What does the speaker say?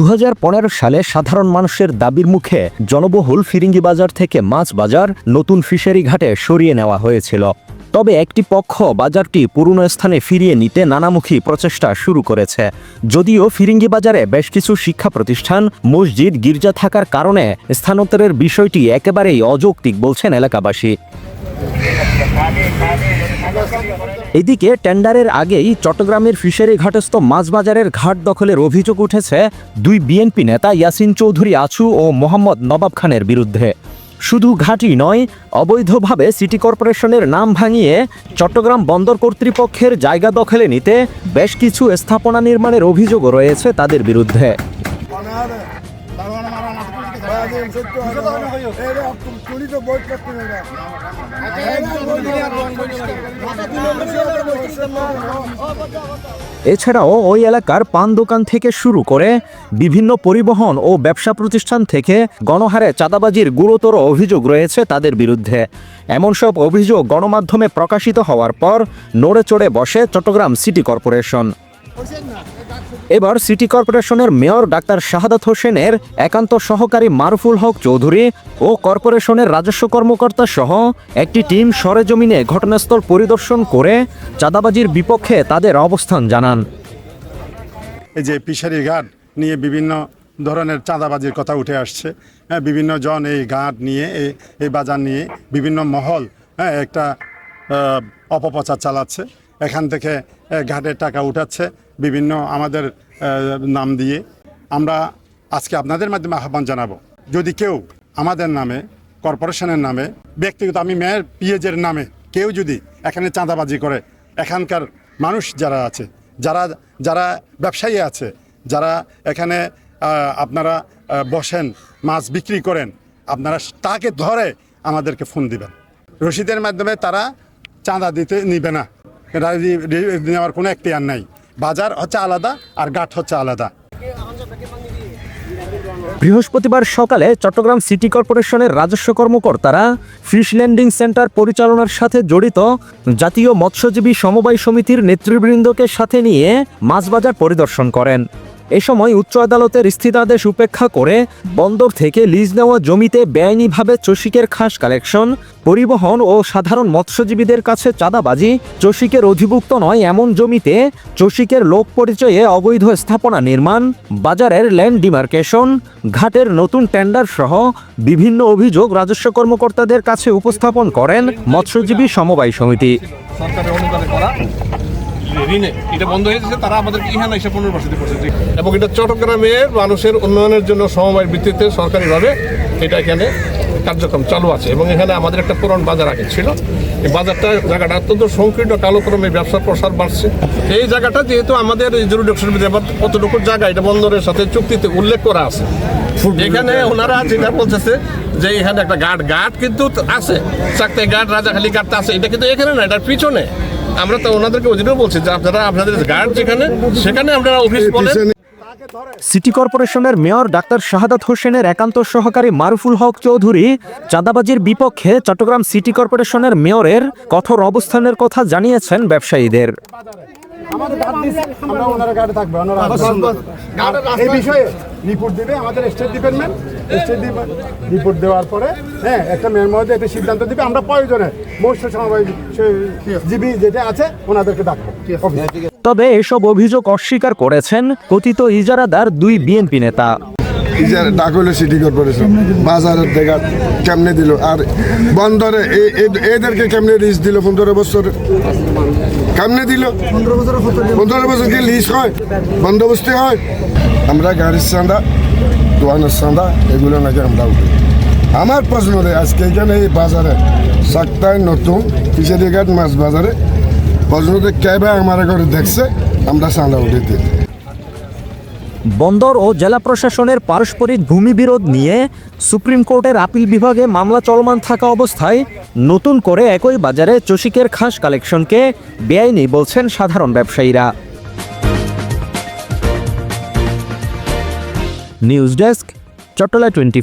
দু হাজার পনেরো সালে সাধারণ মানুষের দাবির মুখে জনবহুল ফিরিঙ্গি বাজার থেকে মাছ বাজার নতুন ফিশারি ঘাটে সরিয়ে নেওয়া হয়েছিল। তবে একটি পক্ষ বাজারটি পুরনো স্থানে ফিরিয়ে নিতে নানামুখী প্রচেষ্টা শুরু করেছে। যদিও ফিরিঙ্গি বাজারে বেশ কিছু শিক্ষা প্রতিষ্ঠান, মসজিদ, গির্জা থাকার কারণে স্থানান্তরের বিষয়টি একেবারেই অযৌক্তিক বলছেন এলাকাবাসী। এদিকে টেন্ডারের আগেই চট্টগ্রামের ফিশারি ঘাটস্থ মাছ বাজারের ঘাট দখলের অভিযোগ উঠেছে দুই বিএনপি নেতা ইয়াসিন চৌধুরী আছু ও মোহাম্মদ নবাব খানের বিরুদ্ধে। শুধু ঘাটই নয়, অবৈধভাবে সিটি কর্পোরেশনের নাম ভাঙিয়ে চট্টগ্রাম বন্দর কর্তৃপক্ষের জায়গা দখলে নিতে বেশ কিছু স্থাপনা নির্মাণের অভিযোগও রয়েছে তাদের বিরুদ্ধে। এছাড়াও ওই এলাকার পান দোকান থেকে শুরু করে বিভিন্ন পরিবহন ও ব্যবসা প্রতিষ্ঠান থেকে গণহারে চাঁদাবাজির গুরুতর অভিযোগ রয়েছে তাদের বিরুদ্ধে। এমন সব অভিযোগ গণমাধ্যমে প্রকাশিত হওয়ার পর নড়ে চড়ে বসে চট্টগ্রাম সিটি কর্পোরেশন। এবার সিটি কর্পোরেশনের মেয়র ডাক্তার শাহাদাত হোসেনের একান্ত সহকারী মারুফুল হক চৌধুরী ও কর্পোরেশনের রাজস্ব কর্মকর্তা সহ একটি টিম সরেজমিনে ঘটনাস্থল পরিদর্শন করে চাঁদাবাজির বিপক্ষে তাদের অবস্থান জানান। এই যে পিসারি ঘাট নিয়ে বিভিন্ন ধরনের চাঁদাবাজির কথা উঠে আসছে। হ্যাঁ বিভিন্ন জন এই ঘাট নিয়ে, এই- বাজার নিয়ে বিভিন্ন মহল হ্যাঁ একটা অপপ্রচার চালাচ্ছে। এখান থেকে ঘাটের টাকা উঠাচ্ছে বিভিন্ন আমাদের নাম দিয়ে। আমরা আজকে আপনাদের মাধ্যমে আহ্বান জানাব, যদি কেউ আমাদের নামে, কর্পোরেশনের নামে, ব্যক্তিগত আমি মেয়ের, পিএজের নামে কেউ যদি এখানে চাঁদাবাজি করে, এখানকার মানুষ যারা আছে, যারা যারা ব্যবসায়ী আছে, যারা এখানে আপনারা বসেন, মাছ বিক্রি করেন, আপনারা তাকে ধরে আমাদেরকে ফোন দিবেন। রসিদের মাধ্যমে তারা চাঁদা দিতে নিবে না। নেওয়ার কোনো এখতিয়ার নাই। বাজার হচ্ছে আলাদা আর ঘাট হচ্ছে আলাদা। বৃহস্পতিবার সকালে চট্টগ্রাম সিটি কর্পোরেশনের রাজস্ব কর্মকর্তারা ফিশ ল্যান্ডিং সেন্টার পরিচালনার সাথে জড়িত জাতীয় মৎস্যজীবী সমবায় সমিতির নেতৃবৃন্দকে সাথে নিয়ে মাছবাজার পরিদর্শন করেন। এ সময় উচ্চ আদালতের স্থিতাদেশ উপেক্ষা করে বন্দর থেকে লিজ নেওয়া জমিতে বেআইনিভাবে চসিকের খাস কালেকশন, পরিবহন ও সাধারণ মৎস্যজীবীদের কাছে চাঁদাবাজি চসিকের অধিভুক্ত নয় এমন জমিতে চসিকের লোক পরিচয়ে অবৈধ স্থাপনা নির্মাণ, বাজারের ল্যান্ড ডিমার্কেশন, ঘাটের নতুন টেন্ডার সহ বিভিন্ন অভিযোগ রাজস্ব কর্মকর্তাদের কাছে উপস্থাপন করেন মৎস্যজীবী সমবায় সমিতি। ঋণে এটা বন্ধ হয়ে গেছে তারা আমাদেরকে ইহানা এসে পুনর্বাসিত করছে এবং এটা চট্টগ্রামের মানুষের উন্নয়নের জন্য সমবায়ের ভিত্তিতে সরকারিভাবে এটা এখানে কার্যক্রম চালু আছে। এবং এখানে আমাদের একটা পুরন বাজার আগে ছিল। এই বাজারটা জায়গাটা অত্যন্ত সংকীর্ণ কালক্রমে ব্যবসার প্রসার বাড়ছে। এই জায়গাটা যেহেতু আমাদের এই জুরিডিকশন কতটুকু জায়গা এটা বন্দরের সাথে চুক্তিতে উল্লেখ করা আছে। এখানে ওনারা যেটা বলতেছে যে এখানে একটা গার্ড গার্ড কিন্তু আছে। চাকতে গার্ড রাজাখালী গার্ড আছে। এটা কিন্তু এখানে না এটার পিছনে। আমরা তো ওনাদেরকে ওইটাও বলছি যে আপনারা আপনাদের গার্ড যেখানে, সেখানে আপনারা অফিস বলেন। সিটি কর্পোরেশনের মেয়র ডাক্তার শাহাদাত হোসেনের একান্ত সহকারী মারুফুল হক চৌধুরী চাঁদাবাজির বিপক্ষে চট্টগ্রাম সিটি কর্পোরেশনের মেয়রের কঠোর অবস্থানের কথা জানিয়েছেন ব্যবসায়ীদের। আমাদের ঘাট দিচ্ছে আমরা ওনারা ঘাটে থাকবে ওনারা এই বিষয়ে রিপোর্ট দিবে আমাদের স্টেট ডিপার্টমেন্ট স্টেট রিপোর্ট দেওয়ার পরে হ্যাঁ একটা মেয়ের মধ্যে একটা সিদ্ধান্ত দিবে আমরা প্রয়োজনে মৎস্য সমবায় জীবী যেটা আছে ওনাদেরকে ডাকবো। তবে এসব অভিযোগ অস্বীকার করেছেন কথিত ইজারাদার দুই বিএনপি নেতা। ইজার ডাকলে সিটি কর্পোরেশন বাজারের দেখা কেমনে দিল? আর বন্দরে এদেরকে কেমনে লিজ দিল? পনেরো বছর কেমনে দিল। পনেরো বছর কি লিজ হয়? বন্দোবস্তি হয়? আমরা গাড়ির চাঁদা দোয়ানের চাঁদা, এগুলো নাকি আমরা উঠি। আমার প্রশ্ন রে, আজকে এখানে এই বাজারে সাতটায় নতুন ফিশারি ঘাট মাছ বাজারে। প্রশ্নতে কেবে আমার ঘরে দেখছে, আমরা চাঁদা উঠে দিই। বন্দর ও জেলা প্রশাসনের পারস্পরিক ভূমি বিরোধ নিয়ে সুপ্রিম কোর্টের আপিল বিভাগে মামলা চলমান থাকা অবস্থায় নতুন করে একই বাজারে চসিকের খাস কালেকশনকে বেআইনি বলছেন সাধারণ ব্যবসায়ীরা। News desk Chattala twenty